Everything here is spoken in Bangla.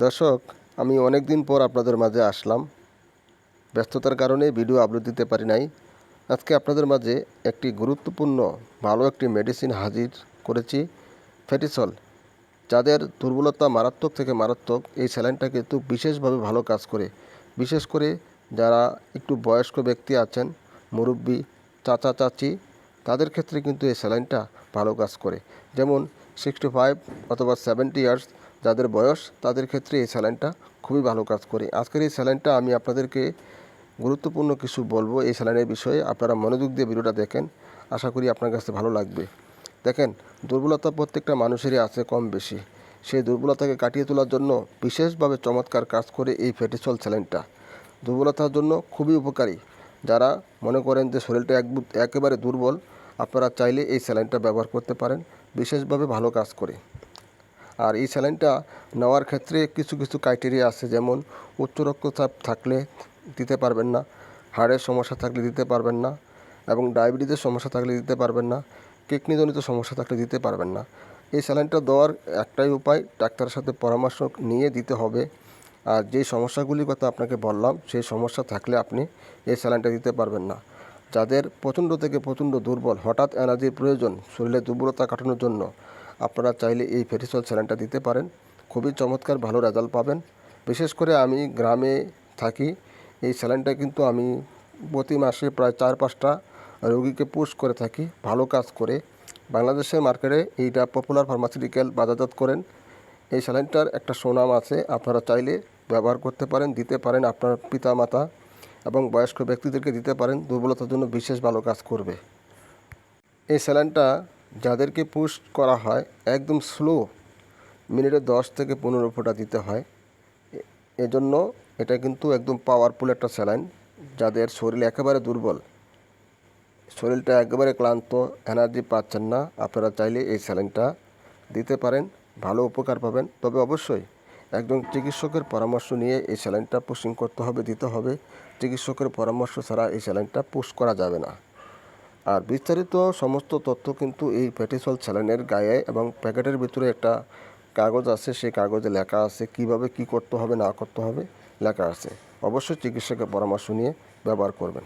দর্শক, আমি অনেক দিন পর আপনাদের মাঝে আসলাম। ব্যস্ততার কারণে ভিডিও আপলোড দিতে পারি নাই। আজকে আপনাদের মাঝে একটি গুরুত্বপূর্ণ, ভালো একটি মেডিসিন হাজির করেছি ফেটিসল যাদের দুর্বলতা মারাত্মক থেকে মারাত্মক। এই স্যালাইনটা কিন্তু বিশেষভাবে ভালো কাজ করে। বিশেষ করে যারা একটু বয়স্ক ব্যক্তি আছেন, মুরব্বী চাচা, চাচি, তাদের ক্ষেত্রে কিন্তু এই স্যালাইনটা ভালো কাজ করে। যেমন সিক্সটি ফাইভ অথবা সেভেন্টি ইয়ার্স যাদের বয়স, তাদের ক্ষেত্রে এই স্যালাইনটা খুবই ভালো কাজ করে। আজকের এই স্যালাইনটা আমি আপনাদেরকে গুরুত্বপূর্ণ কিছু বলব এই স্যালাইনের বিষয়ে। আপনারা মনোযোগ দিয়ে ভিডিওটা দেখেন। আশা করি আপনার কাছে ভালো লাগবে। দেখেন, দুর্বলতা প্রত্যেকটা মানুষেরই আছে কম বেশি। সেই দুর্বলতাকে কাটিয়ে তোলার জন্য বিশেষভাবে চমৎকার কাজ করে এই ফেটিসল স্যালাইনটা। দুর্বলতার জন্য খুবই উপকারী। যারা মনে করেন যে শরীরটা এক একেবারে দুর্বল, আপনারা চাইলে এই স্যালাইনটা ব্যবহার করতে পারেন। বিশেষভাবে ভালো কাজ করে। আর এই স্যালাইনটা নেওয়ার ক্ষেত্রে কিছু কিছু ক্রাইটেরিয়া আছে। যেমন উচ্চ রক্তচাপ থাকলে দিতে পারবেন না হাড়ের সমস্যা থাকলে দিতে পারবেন না এবং ডায়াবেটিসের সমস্যা থাকলে দিতে পারবেন না কিডনিজনিত সমস্যা থাকলে দিতে পারবেন না। এই স্যালাইনটা দেওয়ার একটাই উপায়, ডাক্তারের সাথে পরামর্শ নিয়ে দিতে হবে। আর যে সমস্যাগুলির কথা আপনাকে বললাম, সেই সমস্যা থাকলে আপনি এই স্যালাইনটা দিতে পারবেন না। যাদের প্রচণ্ড থেকে প্রচণ্ড দুর্বল, হঠাৎ এনার্জির প্রয়োজন শরীরের দুর্বলতা কাটানোর জন্য আপনারা চাইলে এই ফেটিসল স্যালাইনটা দিতে পারেন। খুবই চমৎকার, ভালো রেজাল্ট পাবেন। বিশেষ করে আমি গ্রামে থাকি, এই স্যালাইনটা কিন্তু আমি প্রতি মাসে প্রায় চার পাঁচটা রোগীকে পুশ করে থাকি, ভালো কাজ করে। বাংলাদেশের মার্কেটে এইটা পপুলার ফার্মাসিউটিক্যাল বাজারজাত করেন। এই স্যালাইনটার একটা সুনাম আছে, আপনারা চাইলে ব্যবহার করতে পারেন, দিতে পারেন আপনার পিতা মাতা এবং বয়স্ক ব্যক্তিদেরকে দিতে পারেন। দুর্বলতার জন্য বিশেষ ভালো কাজ করবে। এই স্যালাইনটা যাদেরকে পুশ করা হয়, একদম স্লো মিনিটে দশ থেকে পনেরো ফোঁটা দিতে হয়। এজন্য এটা কিন্তু একদম পাওয়ারফুল একটা স্যালাইন যাদের শরীর একেবারে দুর্বল। শরীরটা একেবারে ক্লান্ত এনার্জি পাচ্ছেন না, আপনারা চাইলে এই স্যালাইনটা দিতে পারেন, ভালো উপকার পাবেন। তবে অবশ্যই একজন চিকিৎসকের পরামর্শ নিয়ে এই স্যালাইনটা পুশিং করতে হবে, দিতে হবে। চিকিৎসকের পরামর্শ ছাড়া এই স্যালাইনটা পুশ করা যাবে না। আর বিস্তারিত সমস্ত তথ্য কিন্তু এই প্যাটিসল স্যালাইনের গায়ে এবং প্যাকেটের ভিতরে একটা কাগজ আছে, সেই কাগজে লেখা আছে কীভাবে কি করতে হবে, না করতে হবে, লেখা আছে। অবশ্যই চিকিৎসকের পরামর্শ নিয়ে ব্যবহার করবেন।